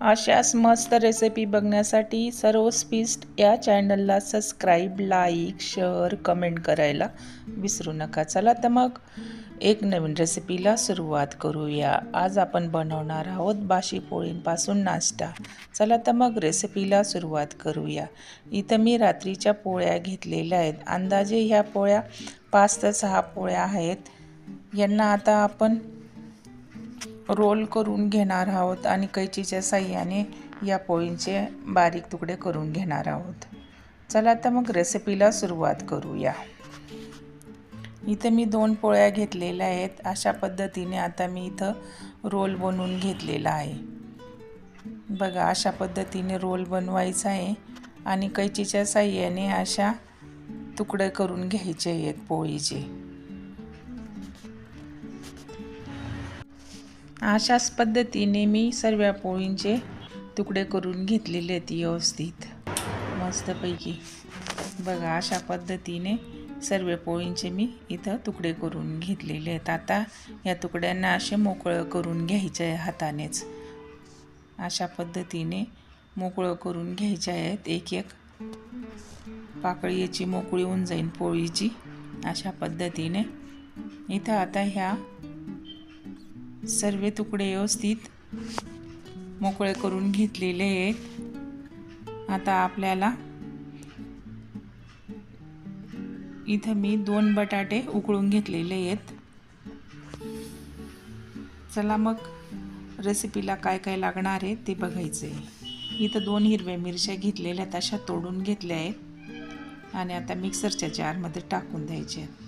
अशाच मस्त रेसिपी बघण्यासाठी सर्व स्पीस्ट या चॅनलला सबस्क्राईब लाईक शेअर कमेंट करायला विसरू नका. चला तर मग एक नवीन रेसिपीला सुरुवात करूया. आज आपण बनवणार आहोत बाशी पोळींपासून नाश्ता. चला तर मग रेसिपीला सुरुवात करूया. इथं मी रात्रीच्या पोळ्या घेतलेल्या आहेत. अंदाजे ह्या पोळ्या पाच ते सहा पोळ्या आहेत. यांना आता आपण रोल करून घेणार आहोत आणि कैचीच्या साह्याने या पोळींचे बारीक तुकडे करून घेणार आहोत. चला आता मग रेसिपीला सुरुवात करूया. इथं मी दोन पोळ्या घेतलेल्या आहेत. अशा पद्धतीने आता मी इथं रोल बनवून घेतलेला आहे. बघा अशा पद्धतीने रोल बनवायचा आहे आणि कैचीच्या साह्याने अशा तुकडे करून घ्यायचे आहेत पोळीचे. अशाच पद्धतीने मी सर्व पोळींचे तुकडे करून घेतलेले आहेत व्यवस्थित. मस्तपैकी. बघा अशा पद्धतीने सर्व पोळींचे मी इथं तुकडे करून घेतलेले आहेत. आता या तुकड्यांना असे मोकळं करून घ्यायचे आहे हातानेच. अशा पद्धतीने मोकळं करून घ्यायचे आहेत. एक एक पाकळी याची मोकळी होऊन जाईल पोळीची. अशा पद्धतीने. इथं आता ह्या सर्व तुकडे व्यवस्थित मोकळे करून घेतलेले आहेत. आता आपल्याला इथं मी दोन बटाटे उकळून घेतलेले आहेत. चला मग रेसिपीला काय काय लागणार आहे ते बघायचं आहे इथं दोन हिरव्या मिरच्या घेतलेल्या आहेत तोडून घेतल्या आहेत. आणि आता मिक्सरच्या जारमध्ये टाकून द्यायचे आहेत.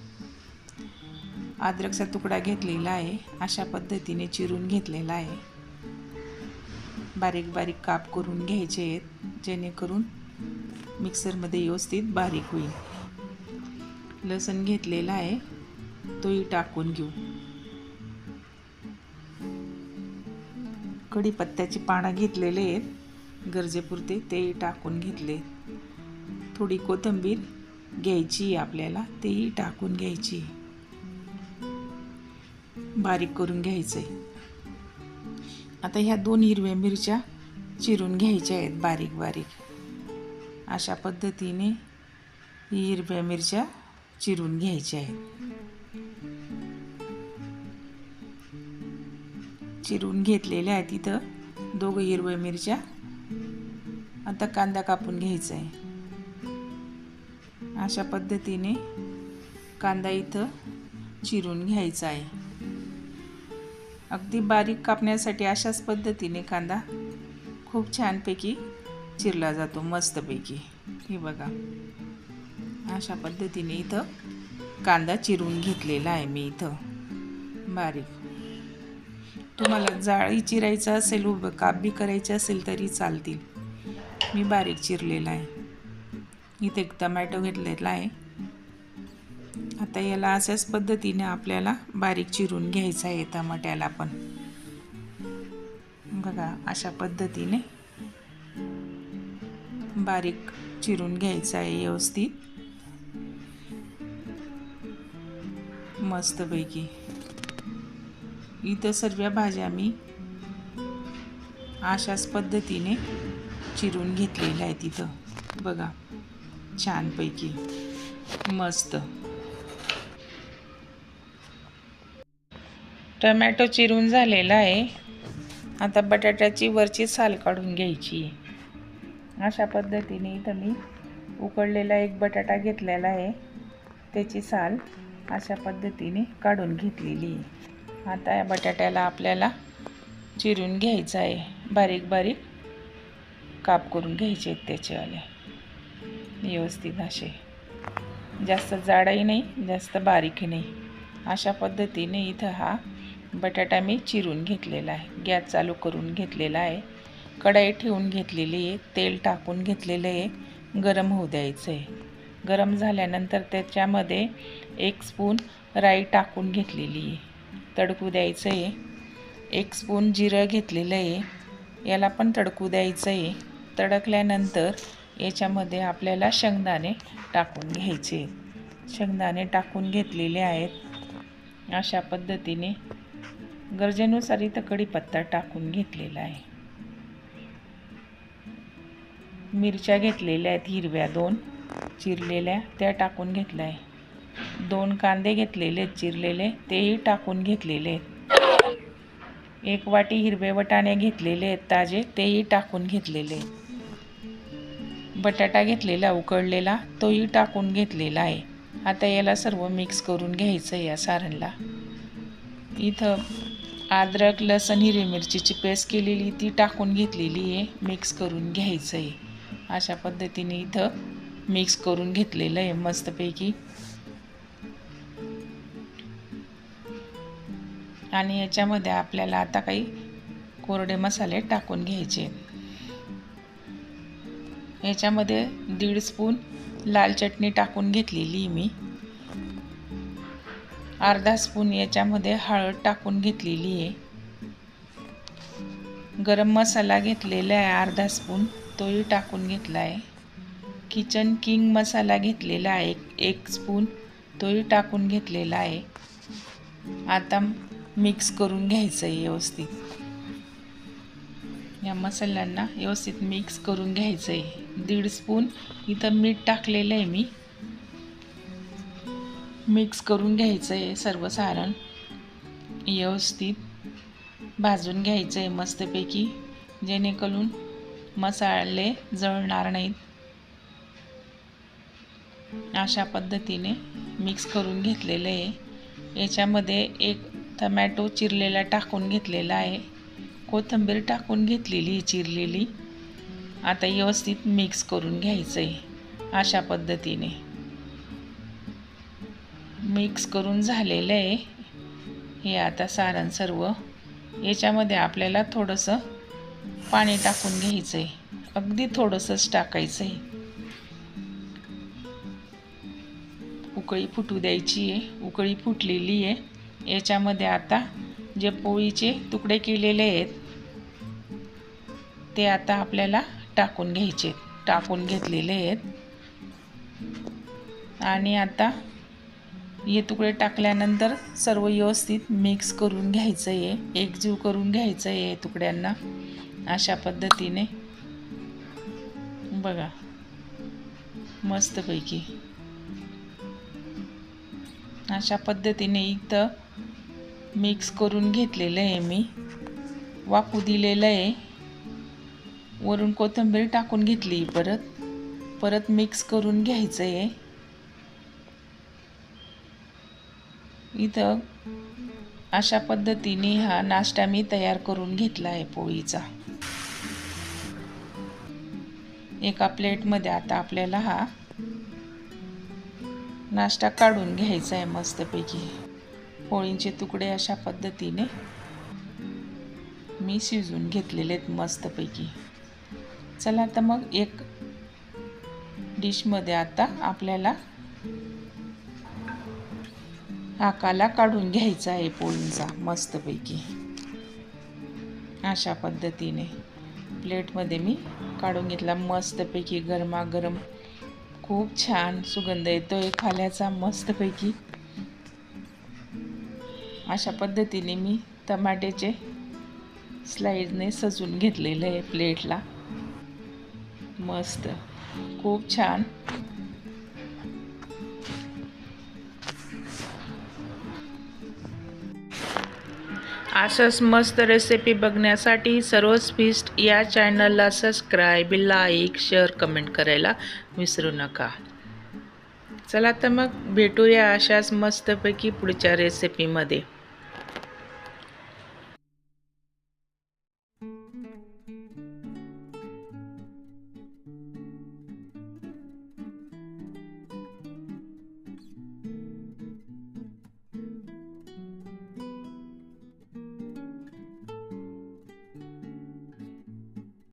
अद्रकचा तुकडा घेतलेला आहे. अशा पद्धतीने चिरून घेतलेला आहे. बारीक बारीक काप करून घ्यायचे आहेत जेणेकरून मिक्सरमध्ये व्यवस्थित बारीक होईल. लसण घेतलेला आहे तोही टाकून घेऊ. कढीपत्त्याची पानं घेतलेले आहेत गरजेपुरते तेही टाकून घेतले. थोडी कोथिंबीर घ्यायची आपल्याला तेही टाकून घ्यायची बारीक करून घ्यायचं आहे आता ह्या दोन हिरव्या मिरच्या चिरून घ्यायच्या आहेत बारीक बारीक. अशा पद्धतीने हिरव्या मिरच्या चिरून घ्यायच्या आहेत. चिरून घेतलेल्या आहेत इथं दोघं हिरव्या मिरच्या. आता कांदा कापून घ्यायचा आहे अशा पद्धतीने कांदा इथं चिरून घ्यायचा आहे अगदी बारीक कापण्यासाठी अशाच पद्धतीने कांदा खूप छानपैकी चिरला जातो मस्तपैकी. हे बघा. अशा पद्धतीने इथं कांदा चिरून घेतलेला आहे मी इथं. बारीक. तुम्हाला जाळी चिरायचं असेल उभं कापबी करायचं असेल तरी चालतील. मी बारीक चिरलेला आहे. इथे एक टमॅटो घेतलेला आहे. आता याला अशाच पद्धतीने आपल्याला बारीक चिरून घ्यायचं आहे टमाट्याला पण. बघा अशा पद्धतीने बारीक चिरून घ्यायचं आहे व्यवस्थित. मस्तपैकी. इथं सर्व भाज्या मी अशाच पद्धतीने चिरून घेतलेल्या आहेत तिथं बघा छानपैकी. मस्त. टमॅटो चिरून झालेला आहे. आता बटाट्याची वरची साल काढून घ्यायची. अशा पद्धतीने इथं मी उकडलेला एक बटाटा घेतलेला आहे. त्याची साल अशा पद्धतीने काढून घेतलेली आहे. आता या बटाट्याला आपल्याला चिरून घ्यायचं आहे. बारीक बारीक काप करून घ्यायचे आहेत त्याचेवाले व्यवस्थित असे. जास्त जाडही नाही जास्त बारीकही नाही. अशा पद्धतीने इथं हा बटाटा मी चिरून घेतलेला आहे. गॅस चालू करून घेतलेला आहे. कढाई ठेवून घेतलेली आहे. तेल टाकून घेतलेलं आहे. गरम होऊ द्यायचं आहे गरम झाल्यानंतर त्याच्यामध्ये एक स्पून राई टाकून घेतलेली आहे. तडकू द्यायचं आहे एक स्पून जिरं घेतलेलं आहे. याला पण तडकू द्यायचं आहे तडकल्यानंतर याच्यामध्ये आपल्याला शेंगदाणे टाकून घ्यायचे. शेंगदाणे टाकून घेतलेले आहेत. अशा पद्धतीने गरजेनुसार इथं कढीपत्ता टाकून घेतलेला आहे. मिरच्या घेतलेल्या आहेत हिरव्या दोन चिरलेल्या त्या टाकून घेतल्या आहे. दोन कांदे घेतलेले आहेत चिरलेले तेही टाकून घेतलेले आहेत. एक वाटी हिरवे वटाणे घेतलेले आहेत ताजे तेही टाकून घेतलेले आहेत. बटाटा घेतलेला उकळलेला तोही टाकून घेतलेला आहे. आता याला सर्व मिक्स करून घ्यायचं या सारणला. इथं अद्रक लसण हिरवी मिरचीची पेस्ट केलेली ती टाकून घेतलेली आहे. मिक्स करून घ्यायचं आहे अशा पद्धतीने इथं मिक्स करून घेतलेलं आहे मस्तपैकी. आणि याच्यामध्ये आपल्याला आता काही कोरडे मसाले टाकून घ्यायचे. याच्यामध्ये दीड स्पून लाल चटणी टाकून घेतलेली मी. अर्धा स्पून याच्यामध्ये हळद टाकून घेतलेली आहे. गरम मसाला घेतलेला आहे अर्धा स्पून. तोही टाकून घेतला आहे. किचन किंग मसाला घेतलेला आहे एक स्पून. तोही टाकून घेतलेला आहे. आता मिक्स करून घ्यायचं आहे व्यवस्थित. या मसाल्यांना व्यवस्थित मिक्स करून घ्यायचं आहे. दीड स्पून. इथं मीठ टाकलेलं आहे मी. मिक्स करून घ्यायचं आहे सर्व सारण. व्यवस्थित भाजून घ्यायचं आहे मस्तपैकी जेणेकरून मसाले जळणार नाहीत. अशा पद्धतीने मिक्स करून घेतलेलं आहे. याच्यामध्ये एक टमॅटो चिरलेला टाकून घेतलेला आहे. कोथिंबीर टाकून घेतलेली चिरलेली. आता व्यवस्थित मिक्स करून घ्यायचं आहे अशा पद्धतीने. मिक्स करून झालेलं आहे. हे आता सारण सर्व. याच्यामध्ये आपल्याला थोडंसं पाणी टाकून घ्यायचं आहे अगदी थोडंसंच टाकायचं आहे उकळी फुटू द्यायची आहे. उकळी फुटलेली आहे. याच्यामध्ये आता जे पोळीचे तुकडे केलेले आहेत ते आता आपल्याला टाकून घ्यायचे टाकून घेतलेले आहेत. आणि आता हे तुकडे टाकल्यानंतर सर्व व्यवस्थित मिक्स करून घ्यायचं आहे. एकजीव करून घ्यायचं आहे तुकड्यांना. अशा पद्धतीने. बघा. मस्तपैकी. अशा पद्धतीने इथं मिक्स करून घेतलेलं आहे मी. वाफू दिलेलं आहे. वरून कोथिंबीर टाकून घेतली परत. परत मिक्स करून घ्यायचं आहे. इथं अशा पद्धतीने हा नाश्ता मी तयार करून घेतला आहे पोळीचा. एका प्लेटमध्ये आता आपल्याला हा नाश्ता काढून घ्यायचा आहे मस्तपैकी. पोळींचे तुकडे अशा पद्धतीने मी शिजून घेतलेले आहेत मस्तपैकी. चला तर मग एक डिशमध्ये आता आपल्याला आकाला काढून घ्यायचा आहे पोळींचा मस्तपैकी. अशा पद्धतीने प्लेटमध्ये मी काढून घेतला मस्तपैकी गरमागरम. खूप छान सुगंध येतो आहे खाल्याचा मस्तपैकी. अशा पद्धतीने मी टमाट्याचे स्लाईडने सजून घेतलेलं आहे प्लेटला. मस्त खूप छान. असंच मस्त रेसिपी बघण्यासाठी सर्वच फिस्ट या चॅनलला सबस्क्राईब लाईक शेअर कमेंट करायला विसरू नका. चला तर मग भेटूया अशाच मस्तपैकी पुढच्या रेसिपीमध्ये